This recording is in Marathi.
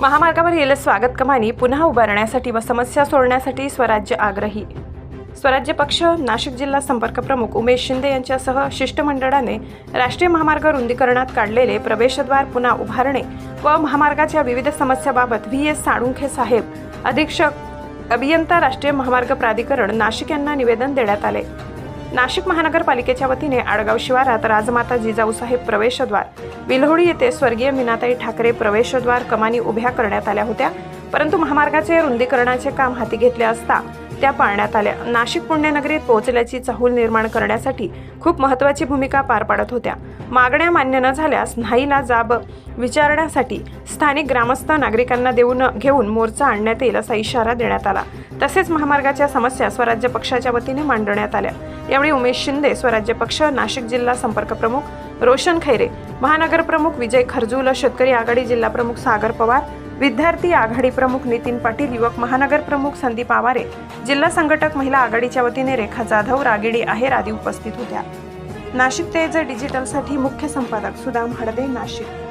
महामार्गावरील स्वागत कमानी पुन्हा उभारण्यासाठी व समस्या सोडण्यासाठी स्वराज्य आग्रही. स्वराज्य पक्ष नाशिक जिल्हा संपर्क प्रमुख उमेश शिंदे यांच्यासह शिष्टमंडळाने राष्ट्रीय महामार्ग रुंदीकरणात काढलेले प्रवेशद्वार पुन्हा उभारणे व महामार्गाच्या विविध समस्याबाबत व्ही. एस. साळुंखे साहेब अधीक्षक अभियंता राष्ट्रीय महामार्ग प्राधिकरण नाशिक यांना निवेदन देण्यात आले. नाशिक महानगरपालिकेच्या वतीने आडगाव शिवारात राजमाता जिजाऊसाहेब प्रवेशद्वार विल्होळी येथे स्वर्गीय मीनाताई ठाकरे प्रवेशद्वार कमानी उभ्या करण्यात आल्या होत्या. परंतु महामार्गाचे रुंदीकरणाचे काम हाती घेतले असता त्या पाळण्यात आल्या. नाशिक पुण्यनगरीत पोहोचल्याची चाहूल निर्माण करण्यासाठी खूप महत्त्वाची भूमिका पार पाडत होत्या. मागण्या मान्य न झाल्यास न्हाईला जाब विचारण्यासाठी स्थानिक ग्रामस्थ नागरिकांना देऊन घेऊन मोर्चा आणण्यात येईल असा इशारा देण्यात आला. तसेच महामार्गाच्या समस्या स्वराज्य पक्षाच्या वतीने मांडण्यात आल्या. यावेळी उमेश शिंदे स्वराज्य पक्ष नाशिक जिल्हा संपर्क प्रमुख रोशन खैरे महानगर प्रमुख विजय खरजूल शेतकरी आघाडी जिल्हा प्रमुख सागर पवार विद्यार्थी आघाडी प्रमुख नितीन पाटील युवक महानगर प्रमुख संदीप आवारे जिल्हा संघटक महिला आघाडीच्या वतीने रेखा जाधव रागिडी आहेर आदी उपस्थित होत्या. नाशिक तेज डिजिटलसाठी मुख्य संपादक सुदाम हडदे नाशिक.